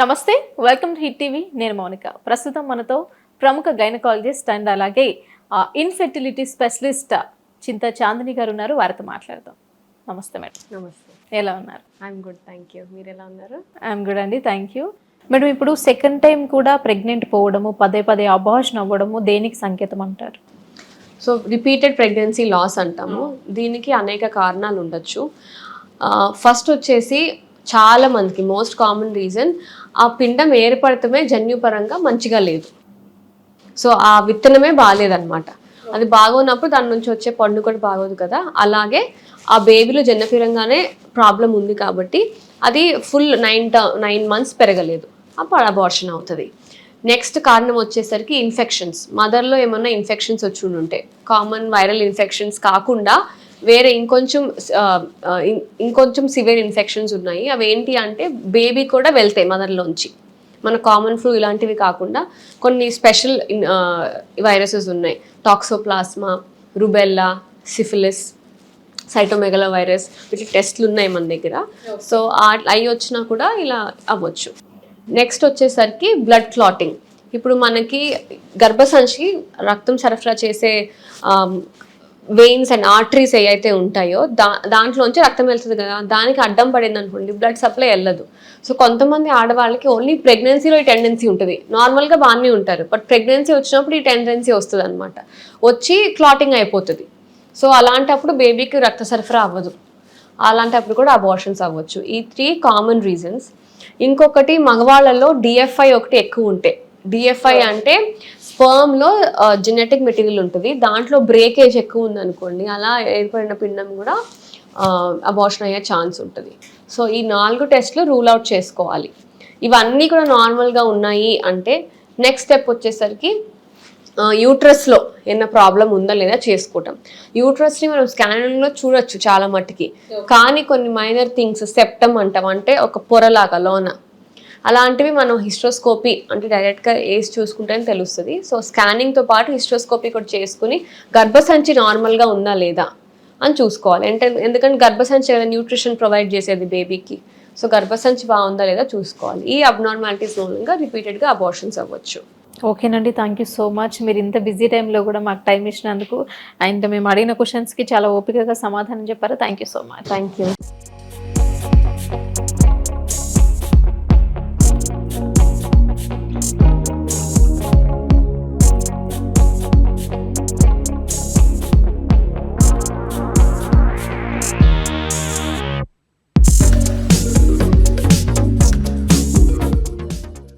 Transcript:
నమస్తే welcome to hit TV. నేను మౌనిక. ప్రస్తుతం మనతో ప్రముఖ గైనకాలజిస్ట్ అండ్ అలాగే ఇన్ఫెర్టిలిటీ స్పెషలిస్ట్ చింత చాందిని గారు ఉన్నారు. వారితో మాట్లాడదాం. నమస్తే మేడం. నమస్తే. ఎలా ఉన్నారు? ఐఎమ్ గుడ్ థ్యాంక్ యూ మీరు ఎలా ఉన్నారు? ఐఎమ్ గుడ్ అండి థ్యాంక్ యూ మేడం ఇప్పుడు సెకండ్ టైం కూడా ప్రెగ్నెంట్ పోవడము పదే పదే అబార్షన్ అవ్వడము దేనికి సంకేతం అంటారు? సో రిపీటెడ్ ప్రెగ్నెన్సీ లాస్ అంటాము. దీనికి అనేక కారణాలు ఉండొచ్చు. ఫస్ట్ వచ్చేసి చాలా మందికి మోస్ట్ కామన్ రీజన్ ఆ పిండం ఏర్పడటమే జన్యుపరంగా మంచిగా లేదు. సో ఆ విత్తనమే బాగాలేదన్నమాట అది బాగోనప్పుడు దాని నుంచి వచ్చే పండు కూడా బాగోదు కదా. అలాగే ఆ బేబీలో జన్మపరంగానే ప్రాబ్లం ఉంది కాబట్టి అది ఫుల్ నైన్ నైన్ మంత్స్ పెరగలేదు. అప్పుడు అబార్షన్ అవుతుంది. నెక్స్ట్ కారణం వచ్చేసరికి ఇన్ఫెక్షన్స్ మదర్లో ఏమన్నా ఇన్ఫెక్షన్స్ వచ్చి ఉంటే కామన్ వైరల్ ఇన్ఫెక్షన్స్ కాకుండా వేరే ఇంకొంచెం ఇంకొంచెం సివియర్ ఇన్ఫెక్షన్స్ ఉన్నాయి. అవి ఏంటి అంటే బేబీ కూడా వెళ్తాయి మదర్లోంచి మన కామన్ ఫ్లూ ఇలాంటివి కాకుండా కొన్ని స్పెషల్ వైరసెస్ ఉన్నాయి. Toxoplasma rubella syphilis cytomegalo virus వీటి టెస్ట్లు ఉన్నాయి మన దగ్గర. సో అవి వచ్చినా కూడా ఇలా అవ్వచ్చు. నెక్స్ట్ వచ్చేసరికి బ్లడ్ క్లాటింగ్ ఇప్పుడు మనకి గర్భసంచికి రక్తం సరఫరా చేసే వెయిన్స్ అండ్ ఆర్టరీస్ ఏవైతే ఉంటాయో దా దాంట్లోంచి రక్తం వెళ్తుంది కదా దానికి అడ్డం పడింది అనుకోండి బ్లడ్ సప్లై వెళ్ళదు. సో కొంతమంది ఆడవాళ్ళకి ఓన్లీ ప్రెగ్నెన్సీలో ఈ టెండెన్సీ ఉంటుంది. నార్మల్గా బాగానే ఉంటారు బట్ ప్రెగ్నెన్సీ వచ్చినప్పుడు ఈ టెండెన్సీ వస్తుంది అనమాట వచ్చి క్లాటింగ్ అయిపోతుంది. సో అలాంటప్పుడు బేబీకి రక్త సరఫరా అవ్వదు. అలాంటప్పుడు కూడా అబార్షన్స్ అవ్వచ్చు. ఈ త్రీ కామన్ రీజన్స్ ఇంకొకటి మగవాళ్ళలో డిఎఫ్ఐ ఒకటి ఎక్కువ ఉంటాయి డిఎఫ్ఐ అంటే స్పర్మ్లో జెనెటిక్ మెటీరియల్ ఉంటుంది. దాంట్లో బ్రేకేజ్ ఎక్కువ ఉంది అనుకోండి అలా ఏర్పడిన పిండం కూడా అబార్షన్ అయ్యే ఛాన్స్ ఉంటుంది. సో ఈ నాలుగు టెస్ట్లు రూల్ అవుట్ చేసుకోవాలి. ఇవన్నీ కూడా నార్మల్గా ఉన్నాయి అంటే నెక్స్ట్ స్టెప్ వచ్చేసరికి యూట్రస్లో ఏమైనా ప్రాబ్లం ఉందా లేదా చేసుకోవటం. యూట్రస్ని మనం స్కానింగ్లో చూడొచ్చు చాలా మట్టుకి. కానీ కొన్ని మైనర్ థింగ్స్ సెప్టమ్ అంటాం. అంటే ఒక పొరలాగా లోన. అలాంటివి మనం హిస్ట్రోస్కోపీ అంటే డైరెక్ట్గా వేసి చూసుకుంటేనే తెలుస్తుంది. సో స్కానింగ్తో పాటు హిస్ట్రోస్కోపీ కూడా చేసుకుని గర్భసంచి నార్మల్గా ఉందా లేదా అని చూసుకోవాలి. అంటే ఎందుకంటే గర్భసంచి కదా న్యూట్రిషన్ ప్రొవైడ్ చేసేది బేబీకి సో గర్భసంచి బాగుందా లేదా చూసుకోవాలి. ఈ అబ్నార్మాలిటీస్ మూలంగా రిపీటెడ్గా అబార్షన్స్ అవ్వచ్చు. ఓకేనండి. థ్యాంక్ యూ సో మచ్ మీరు ఇంత బిజీ టైంలో కూడా మాకు టైం ఇచ్చినందుకు అండ్ మేము అడిగిన క్వశ్చన్స్కి చాలా ఓపికగా సమాధానం చెప్పారు. Thank you so much thank you